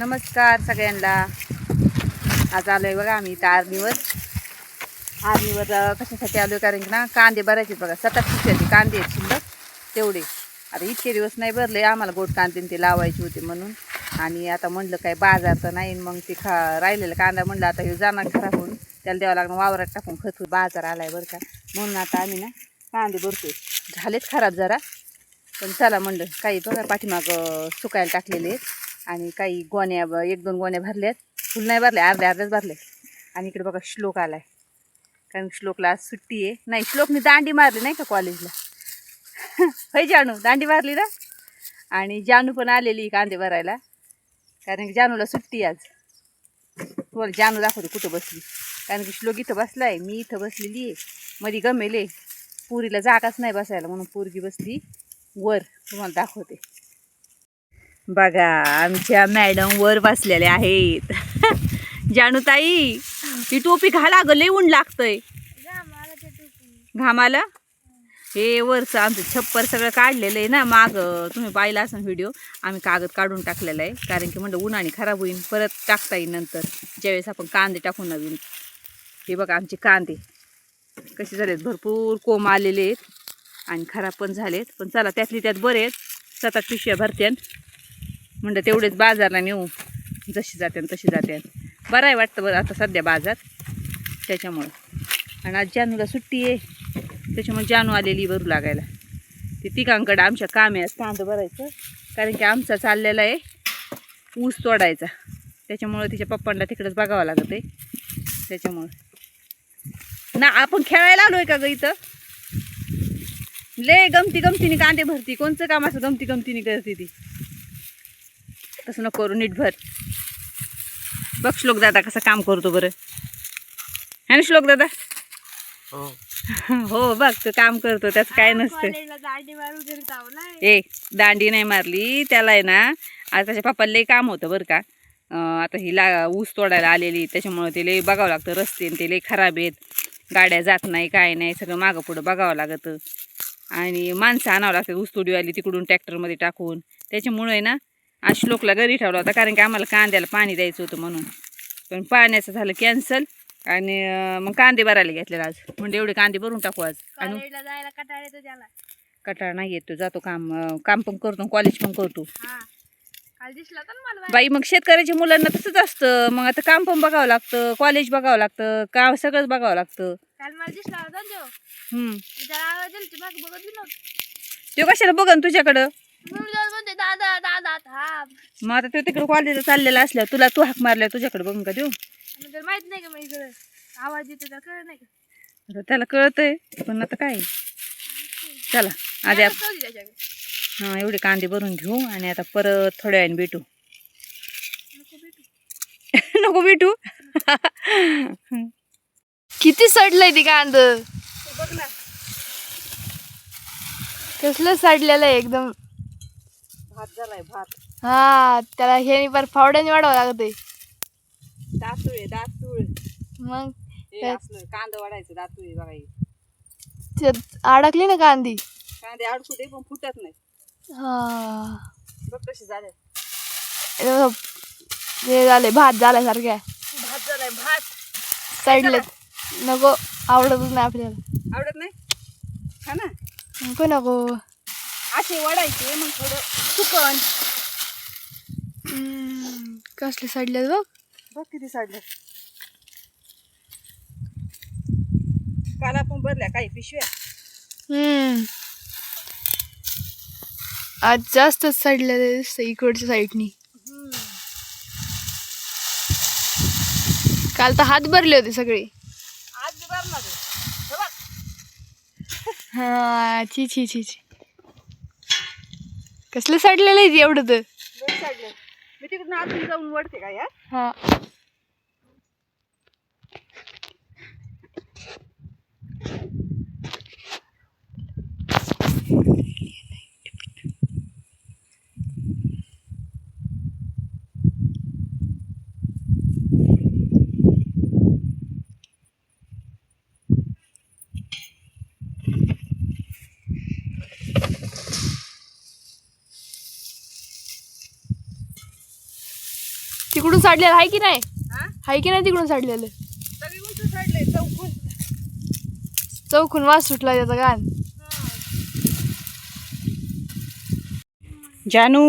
नमस्कार सगळ्यांना. आज आलो आहे बघा आम्ही इथं आर्मीवर. आर्मीवर कशासाठी आलो आहे कारण की ना कांदे भरायचे बघा. सतत पिशाचे कांदे आहेत शिल्लक तेवढे. आता इतके दिवस नाही भरले आम्हाला गोड कांदे ते लावायचे होते म्हणून. आणि आता म्हणलं काय बाजार तर नाही मग ते खा राहिलेलं कांदा म्हणलं आता हे जाणार खराब होऊन. त्याला द्यावं लागणार वावरात टाकून खत बाजार आला आहे बरं का. म्हणून आता आम्ही ना कांदे भरतोय. झालेत खराब जरा. पण चला म्हणलं काही बघा पाठीमाग सुकायला टाकलेले आहेत. आणि काही गोण्या एक दोन गोण्या भरल्यात. फुल नाही भरल्या अर्ध्या अर्ध्याच भरले. आणि इकडे बघा श्लोक आलाय. कारण श्लोकला आज सुट्टी आहे. नाही श्लोकने दांडी मारली नाही का कॉलेजला? होय जानू दांडी मारली ना? आणि जानू पण आलेली कांदे भरायला. कारण की जानूला सुट्टी आहे आज. तुम्हाला जानू दाखवते कुठं बसली. कारण की श्लोक इथं बसलाय मी इथं बसलेली आहे. मध्ये गमेले पुरीला जागाच नाही बसायला म्हणून पोरगी बसली. वर तुम्हाला दाखवते. बघा आमच्या मॅडम वर बसलेल्या आहेत. जानूताई ही टोपी घाला ग लई ऊन लागतंय. घामाला? हे वरचं आमचं छप्पर सगळं काढलेलं आहे ना माग. तुम्ही पाहिला असाल व्हिडिओ आम्ही कागद काढून टाकलेला आहे. कारण की म्हणलं उन्हाने खराब होईल परत टाकता येईल नंतर. ज्यावेळेस आपण कांदे टाकून नवीन. हे बघा आमचे कांदे. कसे झालेत? भरपूर कोंब आलेले आहेत आणि खराब पण झालेत. पण चला त्यातली त्यात बरे आहेत. सात आठ पिशव्या भरत्यान म्हणलं तेवढेच बाजारला नेऊ. जशी जाते तशी जाते. बरं आहे वाटतं बरं आता सध्या बाजार. त्याच्यामुळं. आणि आज जानूला सुट्टी आहे. त्याच्यामुळे जानू आलेली भरू लागायला. ते तिघांकडं आमच्या काम आहे कांदं भरायचं. कारण की आमचा चाललेला आहे. ऊस तोडायचा. त्याच्यामुळं तिच्या पप्पांना तिकडंच बघावं लागत आहे त्याच्यामुळं. ना आपण खेळायला आलो आहे का ग इथं? ले गमती गमतीने कांदे भरती. कोणचं काम असं गमती गमतीने करते ती? तसं नको करू नीट भर. बघ श्लोक दादा कसं काम करतो बरं. है ना श्लोक दादा? हो. बघ तो काम करतो त्याचं काय नसतं. ए दांडी नाही मारली त्याला आहे ना आज त्याच्या पप्पाला लई काम होतं बरं का. आता ही ला ऊस तोडायला आलेली त्याच्यामुळे ते लई बघावं लागतं रस्ते आणि ते लई खराब आहेत. गाड्या जात नाही काय नाही सगळं मागं पुढं बघावं लागतं. आणि माणसं आणावं लागतात ऊस तोडीवाली तिकडून ट्रॅक्टरमध्ये टाकून. त्याच्यामुळे आहे ना आज श्लोकला घरी ठेवला होता कारण की आम्हाला कांद्याला पाणी द्यायचं होतं म्हणून. पण पाण्याचं झालं कॅन्सल आणि मग कांदे भरायला घेतलेला आज. म्हणजे एवढे कांदे भरून टाकू आज. आणि जायला कटाळ येतो त्याला. कटाळा नाही येतो जातो काम काम पण करतो कॉलेज पण करतो. हा. बाई मग शेतकऱ्याच्या मुलांना तसंच असतं. मग आता काम पण बघावं लागतं कॉलेज बघावं लागतं काम सगळंच बघावं लागतं. हम्म. तो कशाला बघन तुझ्याकडं? दादा दादा मग आता तो तिकडे कॉलेजला चाललेला असल्या तुला तू हाक मारल्या तुझ्याकडे बघून का देऊ? आणि त्याला माहीत नाही का इकडे आवाज येतो त्याला कळलं नाही का? आता त्याला कळतंय पण आता काय? चला आधी आप- त्याच्याकडे. हा एवढे कांदे भरून घेऊ आणि आता परत थोड्या वेळाने भेटू. नको भेटू. नको भेटू? किती सडलंय ती कांद? बघ ना. कसलं सडलेलं आहे एकदम. भात झालाय भात. हा त्याला हे पर फावड्याने वाढावं लागतंय. दातुळ आहे दातुळ. मग हे त्यात- असलं कांदा वाढायचं दातुळ आहे बघा हे. त्यात अडकली ना कांदी. कांदे अडकू दे पण फुटत नाही. हा. बघ कशी झाले. हे बघ, हे झालंय भात झालाय सारख्या भात झालाय भात. सडले नको आवडतच नाही आपल्याला. आवडत नाही? हा ना? नको नको. असे वडायचे मग थोडं हम्म, कसले सडले बघ. बघ किती साडलं काल आपण भरल्या काही पिशव्या. हम्म. आज जास्तच सडलेले दिसतं इकडच्या साईडनी. काल तर हात भरले होते सगळे. आज बी भरणार आहे. हे बघ. हा छी छी छी छी कसलं सडलेलं आहे एवढं तर? मी तिकडून आतून जाऊन वडते का या हा. तिकडून साडलेलं आहे की नाही? हा? आहे की नाही तिकडून साडलेलं सगळी उंच चढले चौकून. चौकून वास सुटला त्याचा गाण. जानू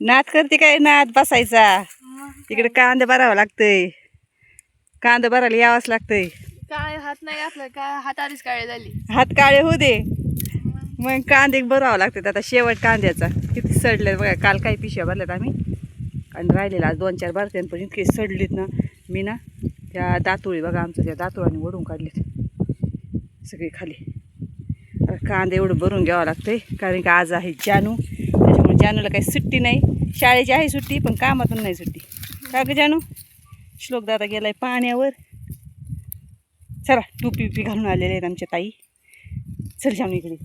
नाद करते काय नाद बसायचा? इकडे कांदा भरावा लागतंय. कांदा भरायला यावंच लागतंय. काय हात नाही घातलं काय हात आधीच काळे झाली. हात काळे होऊ दे. मग कांदे भरावं लागतात आता शेवट कांद्याचा. किती सडले बघा काल काही पिशव्या भरल्यात आम्ही. आणि राहिलेला आज दोन चार बारक्यांपर्यंत इतके सडलीत ना मी ना त्या दातोळी बघा आमचं त्या दातोळाने ओढून काढलीत. सगळी खाली. कांदे एवढं भरून घ्यावं लागतंय कारण की आज आहे जानू. त्याच्यामुळे जानूला काही सुट्टी नाही. शाळेची आहे सुट्टी पण कामातून नाही सुट्टी. का ग जानू? श्लोक दादा गेलाय पाण्यावर. चला टोपी उपी घालून आलेले आहेत आमच्या ताई. चल जानू इकडे.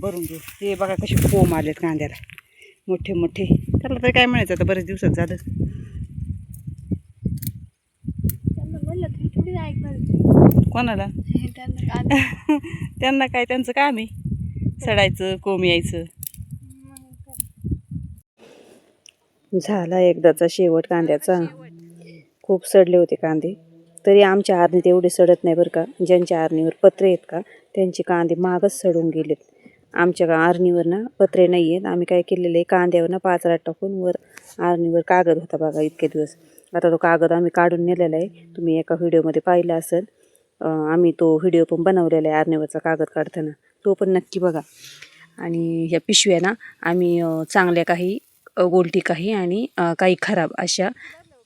भरून घेऊ. ते बघा कसे फोम आलेत कांद्याला. मोठे मोठे. त्याला तर काय म्हणायचं आता बरेच दिवसात झालं. कोणाला? त्यांना कांदा त्यांना काय त्यांचं काम आहे सडायचं कोंब यायचं. झाला एकदाचा शेवट कांद्याचा. खूप सडले होते कांदे. तरी आमच्या आरणीत एवढे सडत नाही बरं का? ज्यांच्या आरणीवर पत्रे आहेत का? त्यांचे कांदे मागच सडून गेलेत. आमच्या आरणीवर ना पत्रे नाही आहेत. आम्ही काय केलेलं आहे? कांद्यावर ना पाचराट टाकून वर आरणीवर कागद होता बघा इतके दिवस. आता तो कागद आम्ही काढून नेलेला आहे. तुम्ही एका व्हिडिओमध्ये पाहिला असेल. आम्ही तो व्हिडिओ पण बनवलेला आहे आरणीवरचा कागद काढताना. तो पण नक्की बघा. आणि ह्या पिशव्या ना आम्ही चांगल्या काही गोलटी काही आणि काही खराब अशा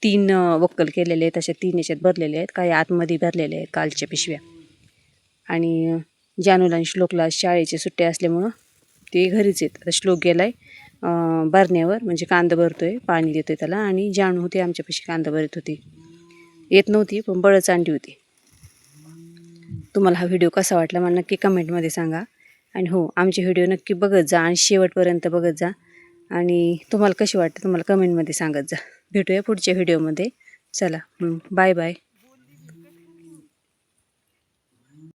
तीन वक्कल केलेले आहेत. अशा तीन याच्यात भरलेले आहेत. काही आतमध्ये भरलेले आहेत कालच्या पिशव्या. आणि जानूला आणि श्लोकला शाळेची शाळेचे असल्यामुळं ते घरीच आहेत. आता श्लोक गेला आहे भरण्यावर म्हणजे कांदा आहे पाणी देतो आहे त्याला आणि जानू होते आमच्यापाशी कांदा भरत होती. येत नव्हती पण बळच आणली होती. तुम्हाला हा व्हिडिओ कसा वाटला मला नक्की कमेंटमध्ये सांगा. आणि हो आमचे व्हिडिओ नक्की बघत जा आणि शेवटपर्यंत बघत जा. आणि तुम्हाला कशी वाटतं तुम्हाला कमेंटमध्ये सांगत जा. भेटूया पुढच्या व्हिडिओमध्ये. चला बाय बाय.